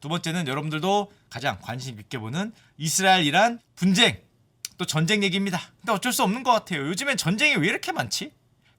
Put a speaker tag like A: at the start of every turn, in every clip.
A: 두 번째는 여러분들도 가장 관심 있게 보는 이스라엘 이란 분쟁 또 전쟁 얘기입니다. 근데 어쩔 수 없는 것 같아요. 요즘엔 전쟁이 왜 이렇게 많지?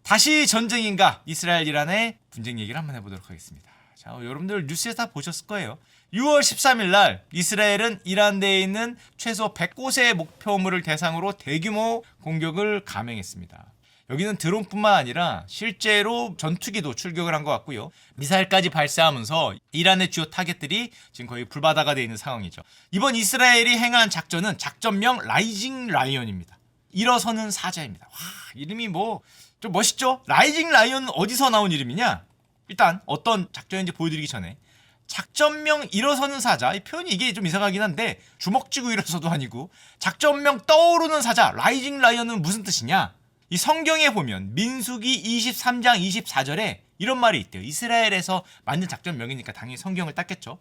A: 다시 전쟁인가 이스라엘 이란의 분쟁 얘기를 한번 해보도록 하겠습니다. 자, 여러분들 뉴스에 다 보셨을 거예요. 6월 13일 날 이스라엘은 이란 내에 있는 최소 100곳의 목표물을 대상으로 대규모 공격을 감행했습니다. 여기는 드론뿐만 아니라 실제로 전투기도 출격을 한 것 같고요. 미사일까지 발사하면서 이란의 주요 타겟들이 지금 거의 불바다가 되어 있는 상황이죠. 이번 이스라엘이 행한 작전은 작전명 라이징 라이언입니다. 일어서는 사자입니다. 와, 이름이 뭐 좀 멋있죠? 라이징 라이언 어디서 나온 이름이냐? 일단 어떤 작전인지 보여드리기 전에 작전명 일어서는 사자 이 표현이 이게 좀 이상하긴 한데 주먹 쥐고 일어서도 아니고 작전명 떠오르는 사자 라이징 라이언은 무슨 뜻이냐? 이 성경에 보면 민수기 23장 24절에 이런 말이 있대요. 이스라엘에서 만든 작전명이니까 당연히 성경을 땄겠죠.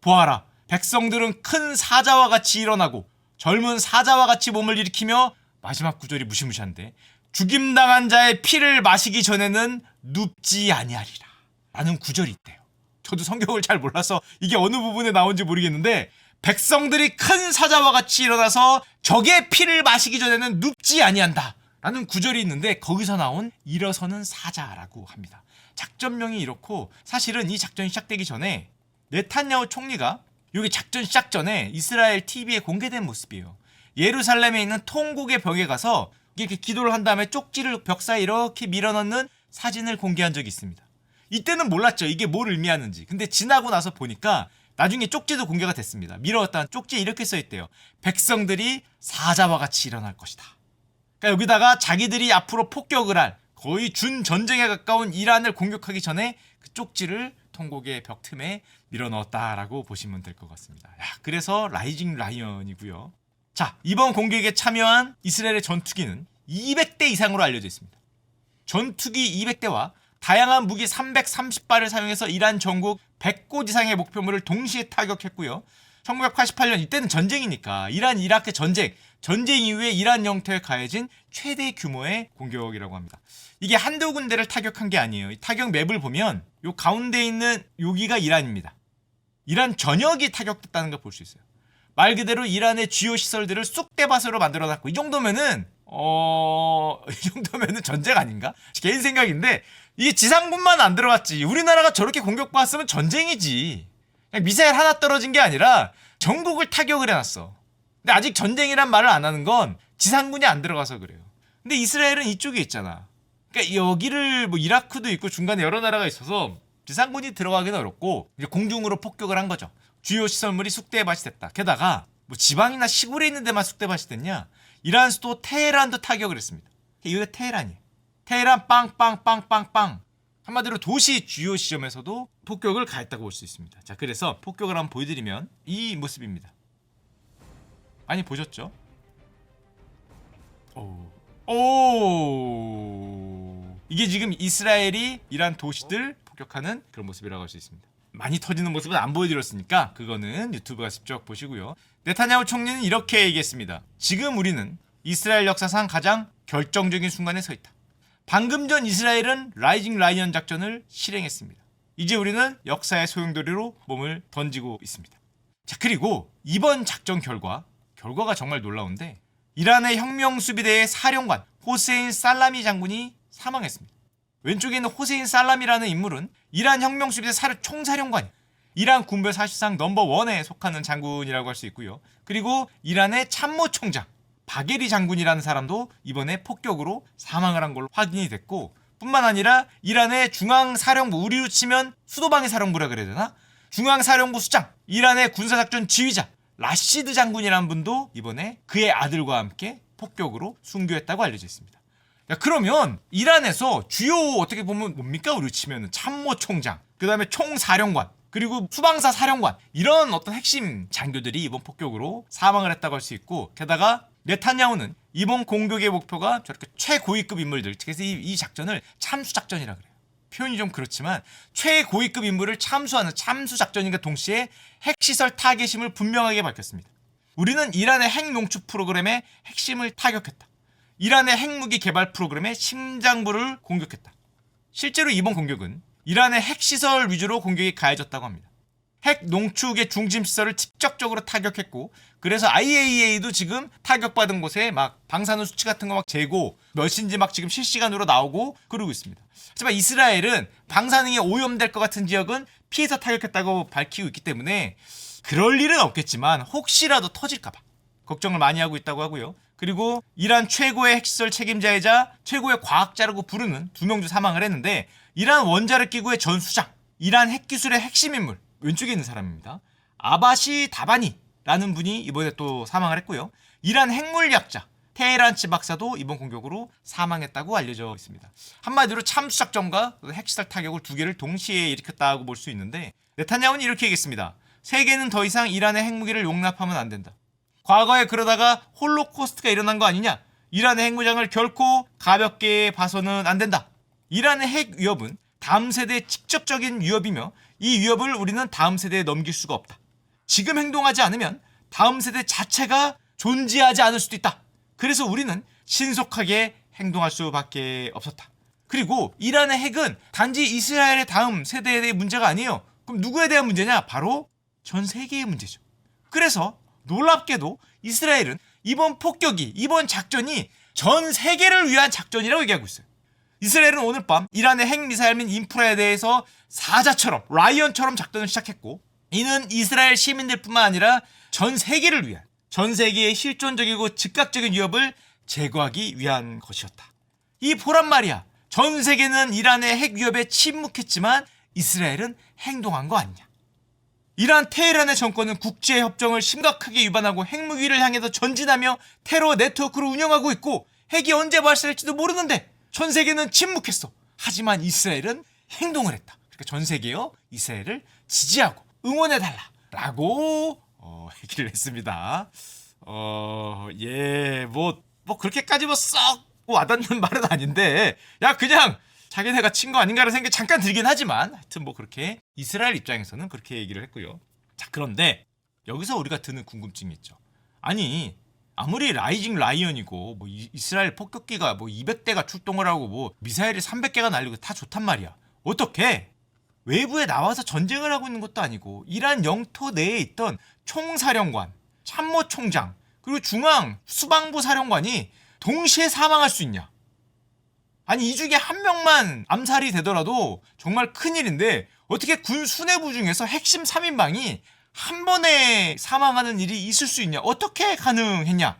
A: 보아라, 백성들은 큰 사자와 같이 일어나고 젊은 사자와 같이 몸을 일으키며 마지막 구절이 무시무시한데 죽임당한 자의 피를 마시기 전에는 눕지 아니하리라. 라는 구절이 있대요. 저도 성경을 잘 몰라서 이게 어느 부분에 나온지 모르겠는데 백성들이 큰 사자와 같이 일어나서 적의 피를 마시기 전에는 눕지 아니한다. 라는 구절이 있는데 거기서 나온 일어서는 사자라고 합니다. 작전명이 이렇고 사실은 이 작전이 시작되기 전에 네탄야후 총리가 여기 작전 시작 전에 이스라엘 TV에 공개된 모습이에요. 예루살렘에 있는 통곡의 벽에 가서 이렇게 기도를 한 다음에 쪽지를 벽 사이 이렇게 밀어넣는 사진을 공개한 적이 있습니다. 이때는 몰랐죠. 이게 뭘 의미하는지. 근데 지나고 나서 보니까 나중에 쪽지도 공개가 됐습니다. 밀어왔다는 쪽지에 이렇게 써 있대요. 백성들이 사자와 같이 일어날 것이다. 그러니까 여기다가 자기들이 앞으로 폭격을 할 거의 준 전쟁에 가까운 이란을 공격하기 전에 그 쪽지를 통곡의 벽 틈에 밀어넣었다라고 보시면 될 것 같습니다. 야, 그래서 라이징 라이언이고요. 자, 이번 공격에 참여한 이스라엘의 전투기는 200대 이상으로 알려져 있습니다. 전투기 200대와 다양한 무기 330발을 사용해서 이란 전국 100곳 이상의 목표물을 동시에 타격했고요. 1988년 이때는 전쟁이니까 이란 이라크 전쟁 전쟁 이후에 이란 영토에 가해진 최대 규모의 공격이라고 합니다. 이게 한두 군데를 타격한 게 아니에요. 이 타격 맵을 보면 요 가운데 있는 여기가 이란입니다. 이란 전역이 타격됐다는 걸 볼 수 있어요. 말 그대로 이란의 주요 시설들을 쑥대밭으로 만들어놨고 이 정도면은 어... 이 정도면은 전쟁 아닌가? 개인 생각인데 이게 지상군만 안 들어갔지 우리나라가 저렇게 공격받았으면 전쟁이지 미사일 하나 떨어진 게 아니라 전국을 타격을 해놨어 근데 아직 전쟁이란 말을 안 하는 건 지상군이 안 들어가서 그래요. 근데 이스라엘은 이쪽에 있잖아. 그러니까 여기를 뭐 이라크도 있고 중간에 여러 나라가 있어서 지상군이 들어가기는 어렵고 이제 공중으로 폭격을 한 거죠. 주요 시설물이 쑥대밭이 됐다. 게다가 뭐 지방이나 시골에 있는 데만 쑥대밭이 됐냐? 이란 수도 테헤란도 타격을 했습니다. 이게 테헤란이에요. 테헤란 빵빵빵빵빵. 한마디로 도시 주요 지점에서도 폭격을 가했다고 볼 수 있습니다. 자, 그래서 폭격을 한번 보여드리면 이 모습입니다. 많이 보셨죠? 오, 오, 이게 지금 이스라엘이 이란 도시들 폭격하는 그런 모습이라고 할 수 있습니다. 많이 터지는 모습은 안 보여드렸으니까 그거는 유튜브가 직접 보시고요. 네타냐후 총리는 이렇게 얘기했습니다. 지금 우리는 이스라엘 역사상 가장 결정적인 순간에 서 있다. 방금 전 이스라엘은 라이징 라이언 작전을 실행했습니다. 이제 우리는 역사의 소용돌이로 몸을 던지고 있습니다. 자, 그리고 이번 작전 결과, 결과가 정말 놀라운데 이란의 혁명 수비대의 사령관 호세인 살라미 장군이 사망했습니다. 왼쪽에 있는 호세인 살라미라는 인물은 이란 혁명 수비대 사령 총사령관, 이란 군부의 사실상 넘버 원에 속하는 장군이라고 할 수 있고요. 그리고 이란의 참모총장, 바게리 장군이라는 사람도 이번에 폭격으로 사망을 한 걸로 확인이 됐고 뿐만 아니라 이란의 중앙사령부 우리로 치면 수도방위 사령부라 그래야 되나? 중앙사령부 수장 이란의 군사작전 지휘자 라시드 장군이라는 분도 이번에 그의 아들과 함께 폭격으로 순교했다고 알려져 있습니다. 야, 그러면 이란에서 주요 어떻게 보면 뭡니까 우리로 치면 참모 총장 그 다음에 총사령관 그리고 수방사 사령관 이런 어떤 핵심 장교들이 이번 폭격으로 사망을 했다고 할 수 있고 게다가 네탄야후는 이번 공격의 목표가 저렇게 최고위급 인물들 그래서 이, 이 작전을 참수 작전이라 그래요. 표현이 좀 그렇지만 최고위급 인물을 참수하는 참수 작전인가 동시에 핵시설 타겟임을 분명하게 밝혔습니다. 우리는 이란의 핵 농축 프로그램의 핵심을 타격했다. 이란의 핵무기 개발 프로그램의 심장부를 공격했다. 실제로 이번 공격은 이란의 핵시설 위주로 공격이 가해졌다고 합니다. 핵 농축의 중심 시설을 직접적으로 타격했고 그래서 IAEA도 지금 타격받은 곳에 막 방사능 수치 같은 거 막 재고 몇인지 막 지금 실시간으로 나오고 그러고 있습니다. 하지만 이스라엘은 방사능에 오염될 것 같은 지역은 피해서 타격했다고 밝히고 있기 때문에 그럴 일은 없겠지만 혹시라도 터질까봐 걱정을 많이 하고 있다고 하고요. 그리고 이란 최고의 핵시설 책임자이자 최고의 과학자라고 부르는 두 명도 사망을 했는데 이란 원자력 기구의 전 수장, 이란 핵기술의 핵심 인물 왼쪽에 있는 사람입니다. 아바시 다바니라는 분이 이번에 또 사망을 했고요. 이란 핵물리학자 테헤란치 박사도 이번 공격으로 사망했다고 알려져 있습니다. 한마디로 참수작전과 핵시설 타격을 두 개를 동시에 일으켰다고 볼 수 있는데 네타냐후는 이렇게 얘기했습니다. 세계는 더 이상 이란의 핵무기를 용납하면 안 된다. 과거에 그러다가 홀로코스트가 일어난 거 아니냐? 이란의 핵무장을 결코 가볍게 봐서는 안 된다. 이란의 핵 위협은 다음 세대의 직접적인 위협이며 이 위협을 우리는 다음 세대에 넘길 수가 없다. 지금 행동하지 않으면 다음 세대 자체가 존재하지 않을 수도 있다. 그래서 우리는 신속하게 행동할 수밖에 없었다. 그리고 이란의 핵은 단지 이스라엘의 다음 세대에 대한 문제가 아니에요. 그럼 누구에 대한 문제냐? 바로 전 세계의 문제죠. 그래서 놀랍게도 이스라엘은 이번 폭격이 이번 작전이 전 세계를 위한 작전이라고 얘기하고 있어요. 이스라엘은 오늘 밤 이란의 핵미사일 및 인프라에 대해서 사자처럼 라이언처럼 작전을 시작했고 이는 이스라엘 시민들뿐만 아니라 전 세계를 위한 전 세계의 실존적이고 즉각적인 위협을 제거하기 위한 것이었다. 이 보란 말이야. 전 세계는 이란의 핵 위협에 침묵했지만 이스라엘은 행동한 거 아니냐. 이란 테헤란의 정권은 국제 협정을 심각하게 위반하고 핵무기를 향해서 전진하며 테러 네트워크를 운영하고 있고 핵이 언제 발사될지도 모르는데 전 세계는 침묵했어. 하지만 이스라엘은 행동을 했다. 그러니까 전 세계요 이스라엘을 지지하고 응원해 달라라고 어, 얘기를 했습니다. 어, 예, 뭐, 뭐 그렇게까지 뭐 썩 와닿는 말은 아닌데, 야 그냥 자기네가 친 거 아닌가라는 생각이 잠깐 들긴 하지만, 하여튼 뭐 그렇게 이스라엘 입장에서는 그렇게 얘기를 했고요. 자, 그런데 여기서 우리가 드는 궁금증이 있죠. 아니, 아무리 라이징 라이언이고 뭐 이- 이스라엘 폭격기가 뭐 200대가 출동을 하고 뭐 미사일이 300개가 날리고 다 좋단 말이야. 어떻게 외부에 나와서 전쟁을 하고 있는 것도 아니고 이란 영토 내에 있던 총사령관, 참모총장, 그리고 중앙 수방부 사령관이 동시에 사망할 수 있냐? 아니 이 중에 한 명만 암살이 되더라도 정말 큰일인데 어떻게 군 수뇌부 중에서 핵심 3인방이 한 번에 사망하는 일이 있을 수 있냐? 어떻게 가능했냐?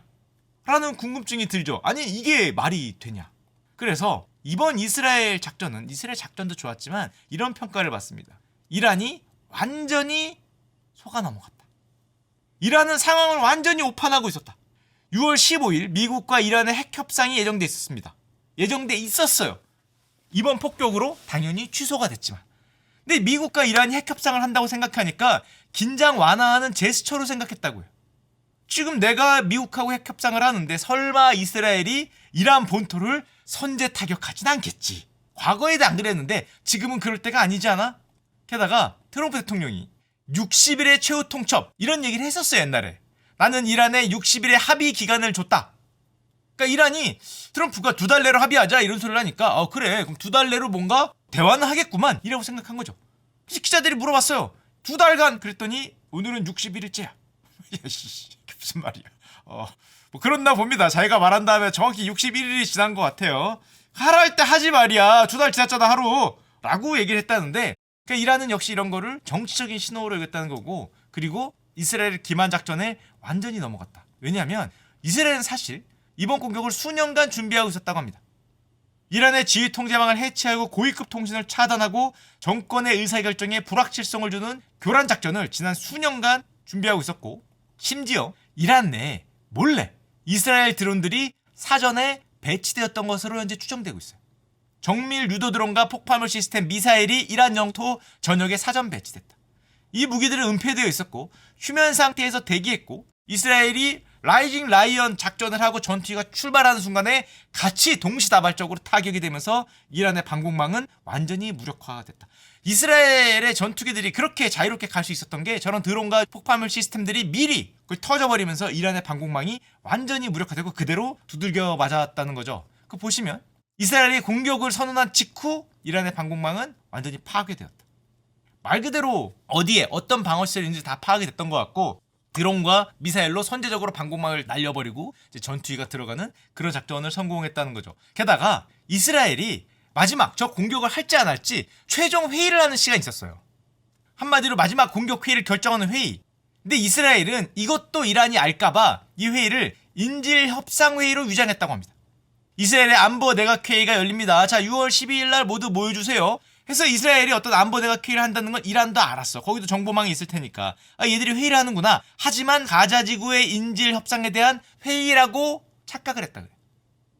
A: 라는 궁금증이 들죠. 아니 이게 말이 되냐? 그래서 이번 이스라엘 작전은 이스라엘 작전도 좋았지만 이런 평가를 받습니다. 이란이 완전히 속아 넘어갔다. 이란은 상황을 완전히 오판하고 있었다. 6월 15일 미국과 이란의 핵 협상이 예정돼 있었습니다. 예정돼 있었어요. 이번 폭격으로 당연히 취소가 됐지만. 근데 미국과 이란이 핵 협상을 한다고 생각하니까 긴장 완화하는 제스처로 생각했다고요. 지금 내가 미국하고 핵 협상을 하는데 설마 이스라엘이 이란 본토를 선제 타격하진 않겠지. 과거에도 안 그랬는데 지금은 그럴 때가 아니지 않아? 게다가 트럼프 대통령이 60일의 최후 통첩 이런 얘기를 했었어요 옛날에. 나는 이란에 60일의 합의 기간을 줬다. 그러니까 이란이 트럼프가 두 달 내로 합의하자 이런 소리를 하니까 어 그래 그럼 두 달 내로 뭔가 대화는 하겠구만 이라고 생각한 거죠. 기자들이 물어봤어요. 두 달간 그랬더니 오늘은 60일째야. 야씨 이게 무슨 말이야. 어, 뭐 그렇나 봅니다. 자기가 말한 다음에 정확히 61일이 지난 것 같아요. 하라 할 때 하지 말이야. 두 달 지났잖아 하루. 라고 얘기를 했다는데 그러니까 이란은 역시 이런 거를 정치적인 신호로 여겼다는 거고 그리고 이스라엘 기만 작전에 완전히 넘어갔다. 왜냐하면 이스라엘은 사실 이번 공격을 수년간 준비하고 있었다고 합니다. 이란의 지휘 통제망을 해체하고 고위급 통신을 차단하고 정권의 의사결정에 불확실성을 주는 교란 작전을 지난 수년간 준비하고 있었고 심지어 이란 내에 몰래 이스라엘 드론들이 사전에 배치되었던 것으로 현재 추정되고 있어요. 정밀 유도 드론과 폭발물 시스템 미사일이 이란 영토 전역에 사전 배치됐다. 이 무기들은 은폐되어 있었고 휴면 상태에서 대기했고 이스라엘이 라이징 라이언 작전을 하고 전투기가 출발하는 순간에 같이 동시다발적으로 타격이 되면서 이란의 방공망은 완전히 무력화됐다. 이스라엘의 전투기들이 그렇게 자유롭게 갈 수 있었던 게 저런 드론과 폭발물 시스템들이 미리 그걸 터져버리면서 이란의 방공망이 완전히 무력화되고 그대로 두들겨 맞았다는 거죠. 그 보시면 이스라엘이 공격을 선언한 직후 이란의 방공망은 완전히 파괴되었다. 말 그대로 어디에 어떤 방어시설인지 다 파악이 됐던 것 같고 드론과 미사일로 선제적으로 방공망을 날려버리고 전투기가 들어가는 그런 작전을 성공했다는 거죠. 게다가 이스라엘이 마지막 저 공격을 할지 안 할지 최종 회의를 하는 시간이 있었어요. 한마디로 마지막 공격 회의를 결정하는 회의. 근데 이스라엘은 이것도 이란이 알까봐 이 회의를 인질 협상 회의로 위장했다고 합니다. 이스라엘의 안보 내각 회의가 열립니다. 자, 6월 12일 날 모두 모여주세요. 해서 이스라엘이 어떤 안보 내각 회의를 한다는 건 이란도 알았어. 거기도 정보망이 있을 테니까. 아, 얘들이 회의를 하는구나. 하지만 가자 지구의 인질 협상에 대한 회의라고 착각을 했다 그래.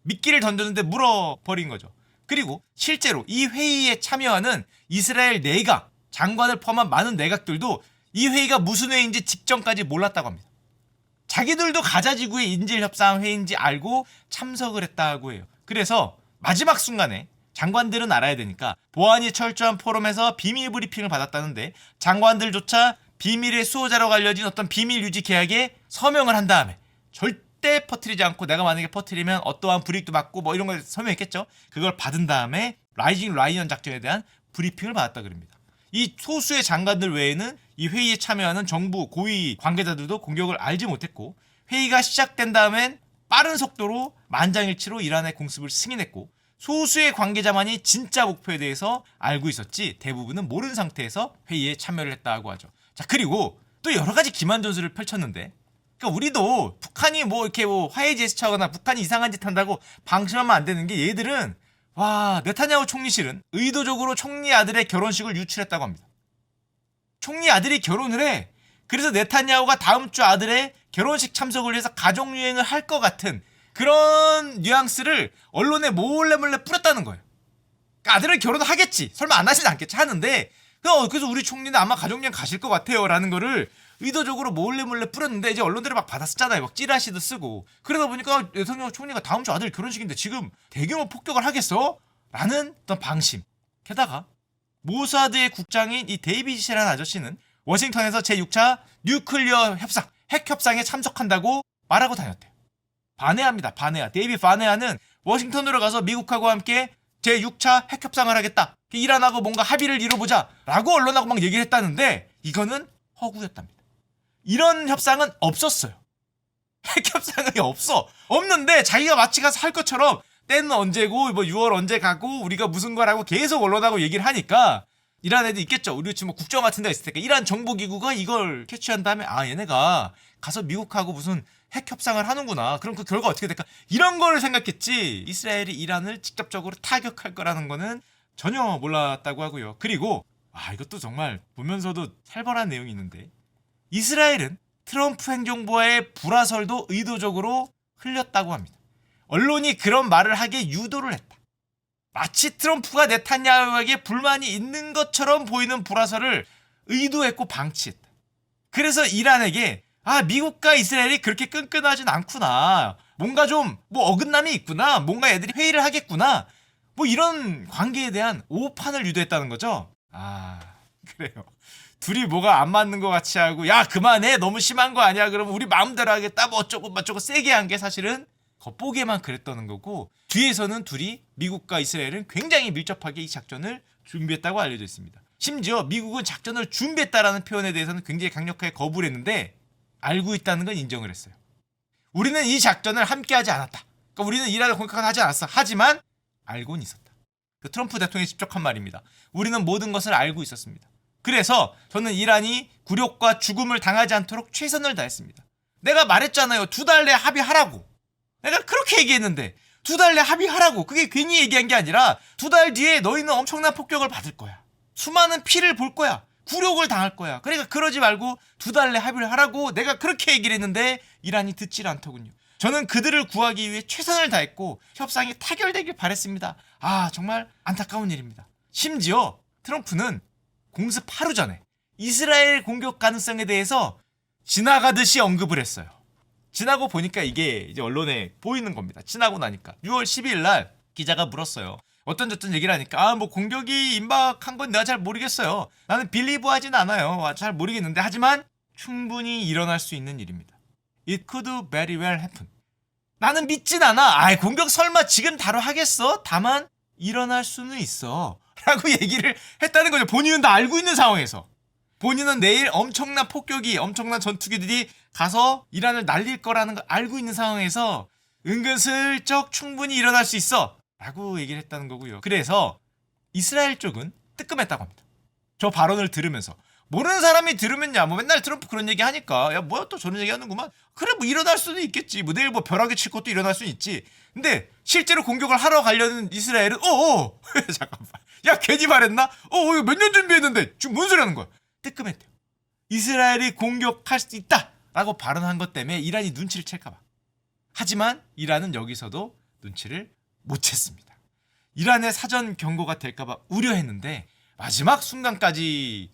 A: 미끼를 던졌는데 물어버린 거죠. 그리고 실제로 이 회의에 참여하는 이스라엘 내각, 장관을 포함한 많은 내각들도 이 회의가 무슨 회의인지 직전까지 몰랐다고 합니다. 자기들도 가자 지구의 인질 협상 회의인지 알고 참석을 했다고 해요. 그래서 마지막 순간에 장관들은 알아야 되니까 보안이 철저한 포럼에서 비밀 브리핑을 받았다는데 장관들조차 비밀의 수호자로 알려진 어떤 비밀 유지 계약에 서명을 한 다음에 절대 퍼뜨리지 않고 내가 만약에 퍼뜨리면 어떠한 불이익도 받고 뭐 이런 걸 서명했겠죠. 그걸 받은 다음에 라이징 라이언 작전에 대한 브리핑을 받았다 그럽니다. 이 소수의 장관들 외에는 이 회의에 참여하는 정부 고위 관계자들도 공격을 알지 못했고 회의가 시작된 다음엔 빠른 속도로 만장일치로 이란의 공습을 승인했고 소수의 관계자만이 진짜 목표에 대해서 알고 있었지 대부분은 모르는 상태에서 회의에 참여를 했다고 하죠. 자 그리고 또 여러 가지 기만 전술을 펼쳤는데 그러니까 우리도 북한이 뭐 이렇게 뭐 화해 제스처하거나 북한이 이상한 짓 한다고 방심하면 안 되는 게 얘들은 와 네타냐후 총리실은 의도적으로 총리 아들의 결혼식을 유출했다고 합니다. 총리 아들이 결혼을 해. 그래서 네타냐후가 다음 주 아들의 결혼식 참석을 위해서 가족 유행을 할 것 같은 그런 뉘앙스를 언론에 몰래 몰래 뿌렸다는 거예요. 그러니까 아들은 결혼하겠지. 설마 안 하진 않겠지 하는데 그- 그래서 우리 총리는 아마 가족여행 가실 것 같아요라는 거를 의도적으로 몰래 몰래 뿌렸는데 이제 언론들이 막 받았었잖아요. 막 찌라시도 쓰고 그러다 보니까 대통령 총리가 다음 주 아들 결혼식인데 지금 대규모 폭격을 하겠어? 라는 어떤 방심. 게다가 모사드의 국장인 이 데이비시라는 아저씨는 워싱턴에서 제6차 뉴클리어 협상, 핵 협상에 참석한다고 말하고 다녔대 요. 바네아입니다. 바네아. 데이비 바네아는 워싱턴으로 가서 미국하고 함께 제6차 핵 협상을 하겠다. 이란하고 뭔가 합의를 이뤄보자. 라고 언론하고 막 얘기를 했다는데 이거는 허구였답니다. 이런 협상은 없었어요. 핵 협상이 없어. 없는데 자기가 마치 가서 할 것처럼 때는 언제고 뭐 6월 언제 가고 우리가 무슨 거라고 계속 언론하고 얘기를 하니까 이란 애들 있겠죠. 우리 지금 뭐 국정 같은 데 있을 테니까 이란 정보기구가 이걸 캐치한 다음에 아 얘네가 가서 미국하고 무슨 핵 협상을 하는구나. 그럼 그 결과 어떻게 될까? 이런 거를 생각했지. 이스라엘이 이란을 직접적으로 타격할 거라는 거는 전혀 몰랐다고 하고요. 그리고 아 이것도 정말 보면서도 살벌한 내용이 있는데 이스라엘은 트럼프 행정부와의 불화설도 의도적으로 흘렸다고 합니다. 언론이 그런 말을 하게 유도를 했다. 마치 트럼프가 네타냐후에게 불만이 있는 것처럼 보이는 불화설을 의도했고 방치했다. 그래서 이란에게 아 미국과 이스라엘이 그렇게 끈끈하진 않구나. 뭔가 좀 뭐 어긋남이 있구나. 뭔가 애들이 회의를 하겠구나. 뭐 이런 관계에 대한 오판을 유도했다는 거죠. 아 그래요. 둘이 뭐가 안 맞는 것 같이 하고 야 그만해 너무 심한 거 아니야 그러면 우리 마음대로 하겠다 뭐 어쩌고 저쩌고 세게 한 게 사실은 겉보기에만 그랬다는 거고 뒤에서는 둘이 미국과 이스라엘은 굉장히 밀접하게 이 작전을 준비했다고 알려져 있습니다. 심지어 미국은 작전을 준비했다라는 표현에 대해서는 굉장히 강력하게 거부를 했는데 알고 있다는 건 인정을 했어요. 우리는 이 작전을 함께하지 않았다. 그러니까 우리는 이란을 공격은 하지 않았어. 하지만 알고는 있었다. 그 트럼프 대통령이 직접 한 말입니다. 우리는 모든 것을 알고 있었습니다. 그래서 저는 이란이 굴욕과 죽음을 당하지 않도록 최선을 다했습니다. 내가 말했잖아요. 두 달 내에 합의하라고. 내가 그렇게 얘기했는데 두 달 내에 합의하라고. 그게 괜히 얘기한 게 아니라 두 달 뒤에 너희는 엄청난 폭격을 받을 거야. 수많은 피를 볼 거야. 굴욕을 당할 거야. 그러니까 그러지 말고 두 달 내 합의를 하라고 내가 그렇게 얘기를 했는데 이란이 듣질 않더군요. 저는 그들을 구하기 위해 최선을 다했고 협상이 타결되길 바랬습니다. 아 정말 안타까운 일입니다. 심지어 트럼프는 공습 하루 전에 이스라엘 공격 가능성에 대해서 지나가듯이 언급을 했어요. 지나고 보니까 이게 이제 언론에 보이는 겁니다. 지나고 나니까 6월 12일 날 기자가 물었어요. 어떤 저떤 얘기를 하니까 아 뭐 공격이 임박한 건 내가 잘 모르겠어요. 나는 빌리브하진 않아요. 아, 잘 모르겠는데 하지만 충분히 일어날 수 있는 일입니다. It could very well happen. 나는 믿진 않아. 아이 공격 설마 지금 바로 하겠어? 다만 일어날 수는 있어. 라고 얘기를 했다는 거죠. 본인은 다 알고 있는 상황에서. 본인은 내일 엄청난 폭격이, 엄청난 전투기들이 가서 이란을 날릴 거라는 걸 알고 있는 상황에서 은근슬쩍 충분히 일어날 수 있어. 라고 얘기를 했다는 거고요. 그래서 이스라엘 쪽은 뜨끔했다고 합니다. 저 발언을 들으면서. 모르는 사람이 들으면야 뭐 맨날 트럼프 그런 얘기 하니까. 야 뭐야 또 저런 얘기 하는구만. 그래 뭐 일어날 수도 있겠지. 뭐 내일 뭐 벼락이 칠 것도 일어날 수 있지. 근데 실제로 공격을 하러 가려는 이스라엘은 어어. 잠깐만. 야 괜히 말했나? 어 이거 몇 년 준비했는데 지금 뭔 소리 하는 거야? 뜨끔했대요. 이스라엘이 공격할 수 있다라고 발언한 것 때문에 이란이 눈치를 챌까봐. 하지만 이란은 여기서도 눈치를 못 챘습니다 이란의 사전 경고가 될까봐 우려했는데 마지막 순간까지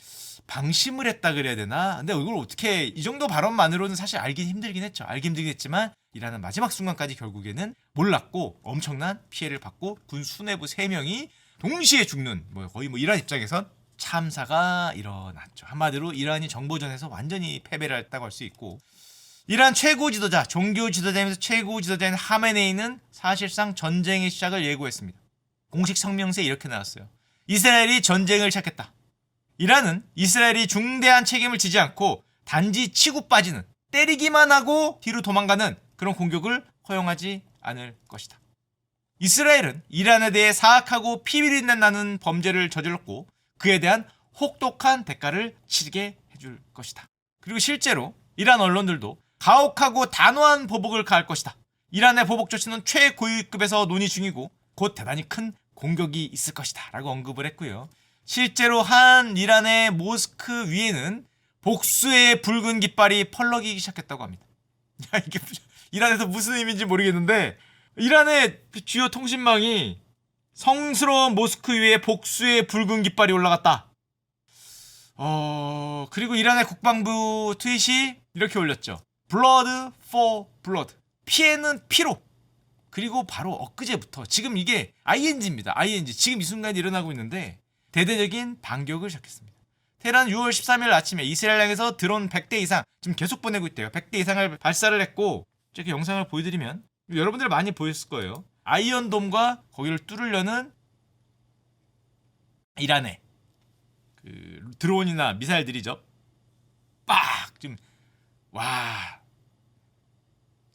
A: 방심을 했다 그래야 되나? 근데 이걸 어떻게 이 정도 발언만으로는 사실 알긴 힘들긴 했죠. 알긴 힘들긴 했지만 이란은 마지막 순간까지 결국에는 몰랐고 엄청난 피해를 받고 군 수뇌부 3명이 동시에 죽는 뭐 거의 뭐 이란 입장에선 참사가 일어났죠. 한마디로 이란이 정보전에서 완전히 패배를 했다고 할 수 있고 이란 최고 지도자, 종교 지도자이면서 최고 지도자인 하메네이는 사실상 전쟁의 시작을 예고했습니다. 공식 성명서에 이렇게 나왔어요. 이스라엘이 전쟁을 시작했다. 이란은 이스라엘이 중대한 책임을 지지 않고 단지 치고 빠지는 때리기만 하고 뒤로 도망가는 그런 공격을 허용하지 않을 것이다. 이스라엘은 이란에 대해 사악하고 피비린내 나는 범죄를 저질렀고 그에 대한 혹독한 대가를 치르게 해줄 것이다. 그리고 실제로 이란 언론들도 가혹하고 단호한 보복을 가할 것이다. 이란의 보복 조치는 최고위급에서 논의 중이고 곧 대단히 큰 공격이 있을 것이다. 라고 언급을 했고요. 실제로 한 이란의 모스크 위에는 복수의 붉은 깃발이 펄럭이기 시작했다고 합니다. 야, 이게 이란에서 무슨 의미인지 모르겠는데 이란의 그 주요 통신망이 성스러운 모스크 위에 복수의 붉은 깃발이 올라갔다. 어, 그리고 이란의 국방부 트윗이 이렇게 올렸죠. Blood for blood. 피해는 피로. 그리고 바로 엊그제부터 지금 이게 ING입니다. ING. 지금 이 순간에 일어나고 있는데 대대적인 반격을 시작했습니다. 테란 6월 13일 아침에 이스라엘 향해서 드론 100대 이상 지금 계속 보내고 있대요. 100대 이상을 발사를 했고 이렇게 영상을 보여드리면 여러분들 많이 보였을 거예요. 아이언돔과 거기를 뚫으려는 이란의 그 드론이나 미사일들이죠. 빡 지금 와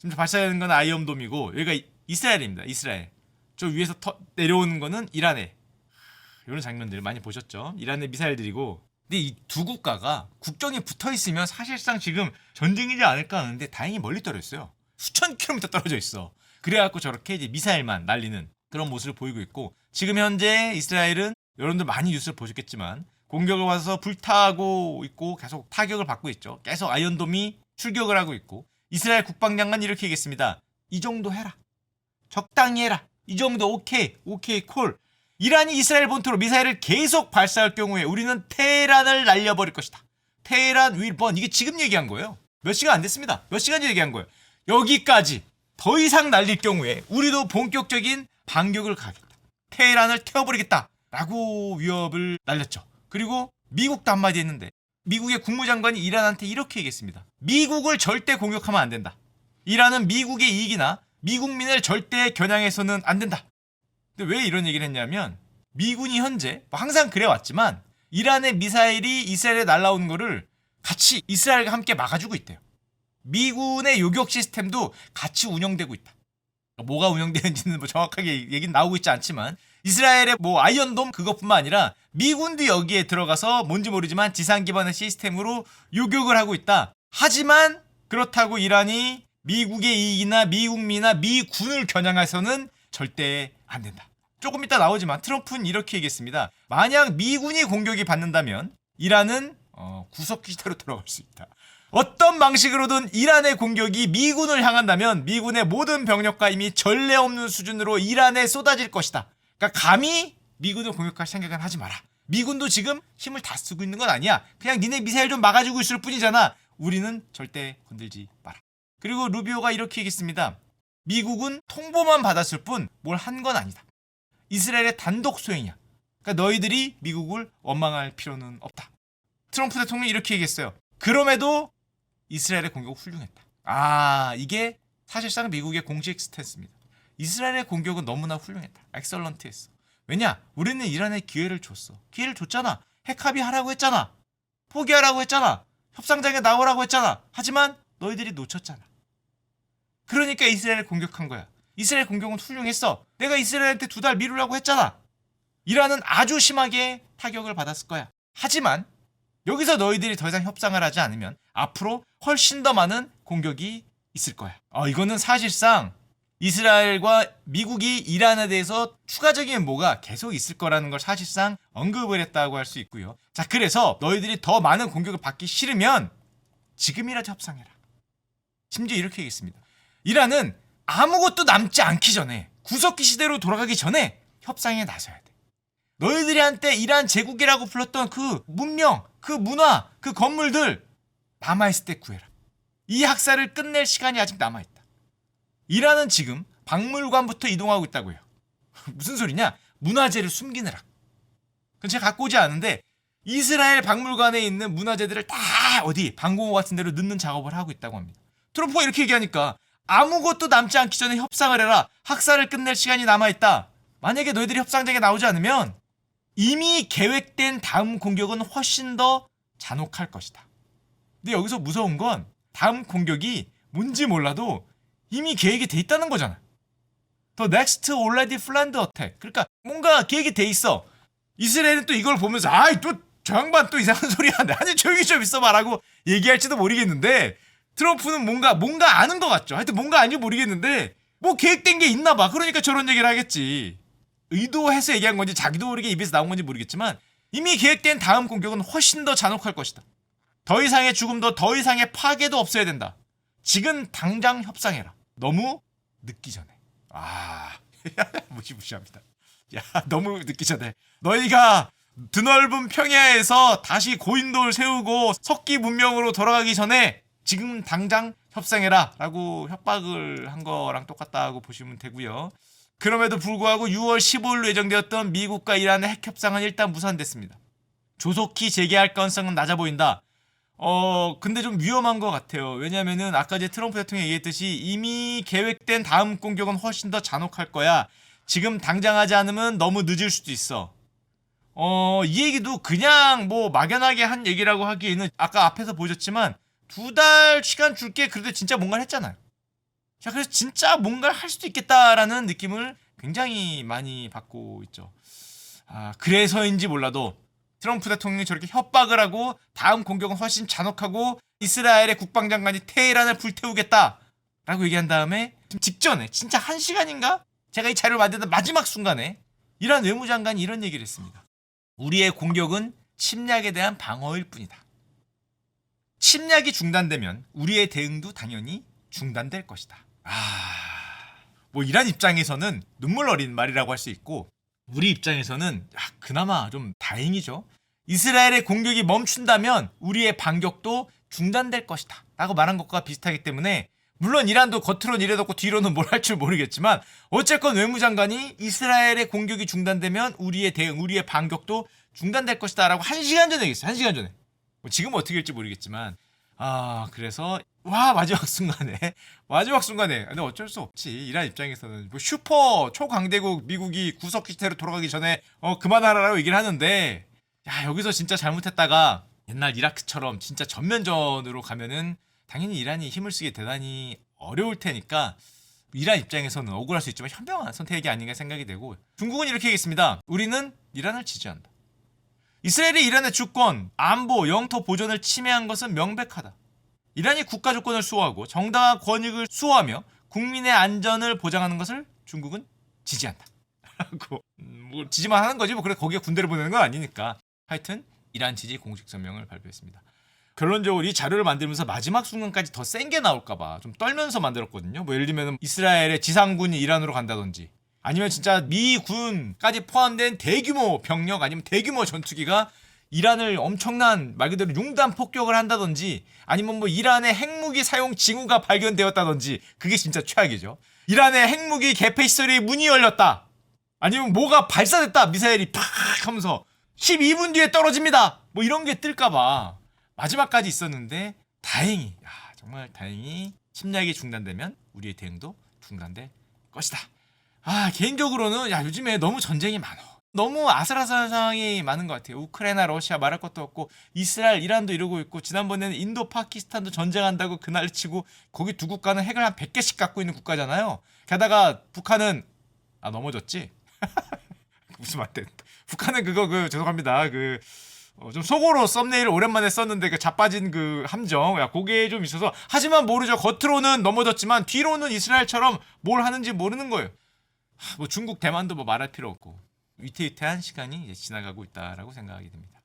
A: 지금 발사되는 건 아이언돔이고 여기가 이스라엘입니다. 이스라엘 저 위에서 터, 내려오는 거는 이란의 이런 장면들 많이 보셨죠? 이란의 미사일들이고 근데 이 두 국가가 국경이 붙어 있으면 사실상 지금 전쟁이지 않을까 하는데 다행히 멀리 떨어졌어요. 수천 킬로미터 떨어져 있어. 그래갖고 저렇게 이제 미사일만 날리는 그런 모습을 보이고 있고 지금 현재 이스라엘은 여러분들 많이 뉴스를 보셨겠지만 공격을 와서 불타고 있고 계속 타격을 받고 있죠. 계속 아이언돔이 출격을 하고 있고 이스라엘 국방장관이 이렇게 얘기했습니다. 이 정도 해라. 적당히 해라. 이 정도 오케이. 오케이 콜. 이란이 이스라엘 본토로 미사일을 계속 발사할 경우에 우리는 테헤란을 날려버릴 것이다. 테헤란 윌번 이게 지금 얘기한 거예요. 몇 시간 안 됐습니다. 몇 시간 얘기한 거예요. 여기까지 더 이상 날릴 경우에 우리도 본격적인 반격을 가겠다. 테헤란을 태워버리겠다. 라고 위협을 날렸죠. 그리고 미국도 한마디 했는데 미국의 국무장관이 이란한테 이렇게 얘기했습니다. 미국을 절대 공격하면 안 된다. 이란은 미국의 이익이나 미국민을 절대 겨냥해서는 안 된다. 근데 왜 이런 얘기를 했냐면 미군이 현재 뭐 항상 그래 왔지만 이란의 미사일이 이스라엘에 날라오는 거를 같이 이스라엘과 함께 막아주고 있대요. 미군의 요격 시스템도 같이 운영되고 있다. 뭐가 운영되는지는 뭐 정확하게 얘기는 나오고 있지 않지만 이스라엘의 뭐 아이언돔 그것뿐만 아니라 미군도 여기에 들어가서 뭔지 모르지만 지상 기반의 시스템으로 요격을 하고 있다. 하지만 그렇다고 이란이 미국의 이익이나 미국민이나 미군을 겨냥해서는 절대 안 된다. 조금 이따 나오지만 트럼프는 이렇게 얘기했습니다. 만약 미군이 공격이 받는다면 이란은 어, 구석기지대로 돌아갈 수 있다. 어떤 방식으로든 이란의 공격이 미군을 향한다면 미군의 모든 병력과 이미 전례 없는 수준으로 이란에 쏟아질 것이다. 그러니까 감히 미군을 공격할 생각은 하지 마라. 미군도 지금 힘을 다 쓰고 있는 건 아니야. 그냥 니네 미사일 좀 막아주고 있을 뿐이잖아. 우리는 절대 건들지 마라. 그리고 루비오가 이렇게 얘기했습니다. 미국은 통보만 받았을 뿐 뭘 한 건 아니다. 이스라엘의 단독 소행이야. 그러니까 너희들이 미국을 원망할 필요는 없다. 트럼프 대통령이 이렇게 얘기했어요. 그럼에도 이스라엘의 공격 훌륭했다. 아, 이게 사실상 미국의 공식 스탠스입니다. 이스라엘의 공격은 너무나 훌륭했다. 엑설런트했어. 왜냐? 우리는 이란에 기회를 줬어. 기회를 줬잖아. 핵 합의 하라고 했잖아. 포기하라고 했잖아. 협상장에 나오라고 했잖아. 하지만 너희들이 놓쳤잖아. 그러니까 이스라엘을 공격한 거야. 이스라엘 공격은 훌륭했어. 내가 이스라엘한테 두 달 미루라고 했잖아. 이란은 아주 심하게 타격을 받았을 거야. 하지만 여기서 너희들이 더 이상 협상을 하지 않으면 앞으로 훨씬 더 많은 공격이 있을 거야. 어, 이거는 사실상 이스라엘과 미국이 이란에 대해서 추가적인 뭐가 계속 있을 거라는 걸 사실상 언급을 했다고 할 수 있고요. 자, 그래서 너희들이 더 많은 공격을 받기 싫으면 지금이라도 협상해라. 심지어 이렇게 얘기했습니다. 이란은 아무것도 남지 않기 전에 구석기 시대로 돌아가기 전에 협상에 나서야 돼. 너희들이 한때 이란 제국이라고 불렀던 그 문명, 그 문화, 그 건물들 남아있을 때 구해라. 이 학살을 끝낼 시간이 아직 남아있다. 이란은 지금 박물관부터 이동하고 있다고요. 무슨 소리냐? 문화재를 숨기느라. 그건 제가 갖고 오지 않은데 이스라엘 박물관에 있는 문화재들을 다 어디 방공호 같은 데로 넣는 작업을 하고 있다고 합니다. 트럼프가 이렇게 얘기하니까 아무것도 남지 않기 전에 협상을 해라. 학살을 끝낼 시간이 남아있다. 만약에 너희들이 협상장에 나오지 않으면 이미 계획된 다음 공격은 훨씬 더 잔혹할 것이다. 근데 여기서 무서운 건 다음 공격이 뭔지 몰라도 이미 계획이 돼 있다는 거잖아. 더 넥스트 올레디 플랜드 어택. 그러니까 뭔가 계획이 돼 있어. 이스라엘은 또 이걸 보면서 아이 또 저 양반 또 이상한 소리 하네. 아니 조용히 좀 있어봐라고 얘기할지도 모르겠는데 트럼프는 뭔가 뭔가 아는 것 같죠. 하여튼 뭔가 아닌지 모르겠는데 뭐 계획된 게 있나 봐. 그러니까 저런 얘기를 하겠지. 의도해서 얘기한 건지 자기도 모르게 입에서 나온 건지 모르겠지만 이미 계획된 다음 공격은 훨씬 더 잔혹할 것이다. 더 이상의 죽음도 더 이상의 파괴도 없어야 된다. 지금 당장 협상해라. 너무 늦기 전에. 아, 무시무시합니다. 야, 너무 늦기 전에. 너희가 드넓은 평야에서 다시 고인돌 세우고 석기 문명으로 돌아가기 전에 지금 당장 협상해라 라고 협박을 한 거랑 똑같다고 보시면 되고요. 그럼에도 불구하고 6월 15일로 예정되었던 미국과 이란의 핵 협상은 일단 무산됐습니다. 조속히 재개할 가능성은 낮아 보인다. 어, 근데 좀 위험한 것 같아요. 왜냐면은 아까 제 트럼프 대통령이 얘기했듯이 이미 계획된 다음 공격은 훨씬 더 잔혹할 거야. 지금 당장 하지 않으면 너무 늦을 수도 있어. 어, 이 얘기도 그냥 뭐 막연하게 한 얘기라고 하기에는 아까 앞에서 보셨지만 두 달 시간 줄게 그래도 진짜 뭔가를 했잖아요. 자, 그래서 진짜 뭔가를 할 수도 있겠다라는 느낌을 굉장히 많이 받고 있죠. 아, 그래서인지 몰라도 트럼프 대통령이 저렇게 협박을 하고 다음 공격은 훨씬 잔혹하고 이스라엘의 국방장관이 테헤란을 불태우겠다라고 얘기한 다음에 좀 직전에 진짜 한 시간인가 제가 이 자료를 만드는 마지막 순간에 이란 외무장관이 이런 얘기를 했습니다. 우리의 공격은 침략에 대한 방어일 뿐이다. 침략이 중단되면 우리의 대응도 당연히 중단될 것이다. 아, 뭐 이란 입장에서는 눈물 어린 말이라고 할 수 있고 우리 입장에서는 아, 그나마 좀 다행이죠. 이스라엘의 공격이 멈춘다면 우리의 반격도 중단될 것이다. 라고 말한 것과 비슷하기 때문에 물론 이란도 겉으로는 이래놓고 뒤로는 뭘 할 줄 모르겠지만 어쨌건 외무장관이 이스라엘의 공격이 중단되면 우리의 대응, 우리의 반격도 중단될 것이다 라고 한 시간 전에 얘기했어요. 한 시간 전에. 뭐 지금 어떻게 될지 모르겠지만 아 그래서 와 마지막 순간에 마지막 순간에 근데 어쩔 수 없지 이란 입장에서는 뭐 슈퍼 초강대국 미국이 구석 기태로 돌아가기 전에 어 그만하라고 얘기를 하는데 야 여기서 진짜 잘못했다가 옛날 이라크처럼 진짜 전면전으로 가면은 당연히 이란이 힘을 쓰기 대단히 어려울 테니까 이란 입장에서는 억울할 수 있지만 현명한 선택이 아닌가 생각이 되고 중국은 이렇게 얘기했습니다. 우리는 이란을 지지한다. 이스라엘이 이란의 주권, 안보, 영토 보존을 침해한 것은 명백하다. 이란이 국가 주권을 수호하고 정당한 권익을 수호하며 국민의 안전을 보장하는 것을 중국은 지지한다. 라고 음, 뭐 지지만 하는 거지 뭐 그래 거기에 군대를 보내는 건 아니니까 하여튼 이란 지지 공식 성명을 발표했습니다. 결론적으로 이 자료를 만들면서 마지막 순간까지 더 센 게 나올까봐 좀 떨면서 만들었거든요. 뭐 예를 들면 이스라엘의 지상군이 이란으로 간다든지 아니면 진짜 미군까지 포함된 대규모 병력 아니면 대규모 전투기가 이란을 엄청난 말 그대로 융단 폭격을 한다든지 아니면 뭐 이란의 핵무기 사용 징후가 발견되었다든지 그게 진짜 최악이죠. 이란의 핵무기 개폐 시설이 문이 열렸다. 아니면 뭐가 발사됐다. 미사일이 팍 하면서 12분 뒤에 떨어집니다. 뭐 이런 게 뜰까봐 마지막까지 있었는데 다행히 야, 정말 다행히 침략이 중단되면 우리의 대응도 중단될 것이다. 아 개인적으로는 야 요즘에 너무 전쟁이 많어. 너무 아슬아슬한 상황이 많은 것 같아요. 우크라이나, 러시아 말할 것도 없고 이스라엘, 이란도 이러고 있고 지난번에는 인도, 파키스탄도 전쟁한다고 그날 치고 거기 두 국가는 핵을 한 100개씩 갖고 있는 국가잖아요. 게다가 북한은 아 넘어졌지? 무슨 말때 북한은 그거 그 죄송합니다. 그 어, 좀 속으로 썸네일을 오랜만에 썼는데 그 자빠진 그 함정, 야 그게 좀 있어서 하지만 모르죠. 겉으로는 넘어졌지만 뒤로는 이스라엘처럼 뭘 하는지 모르는 거예요. 하, 뭐 중국, 대만도 뭐 말할 필요 없고 위태위태한 시간이 이제 지나가고 있다라고 생각하게 됩니다.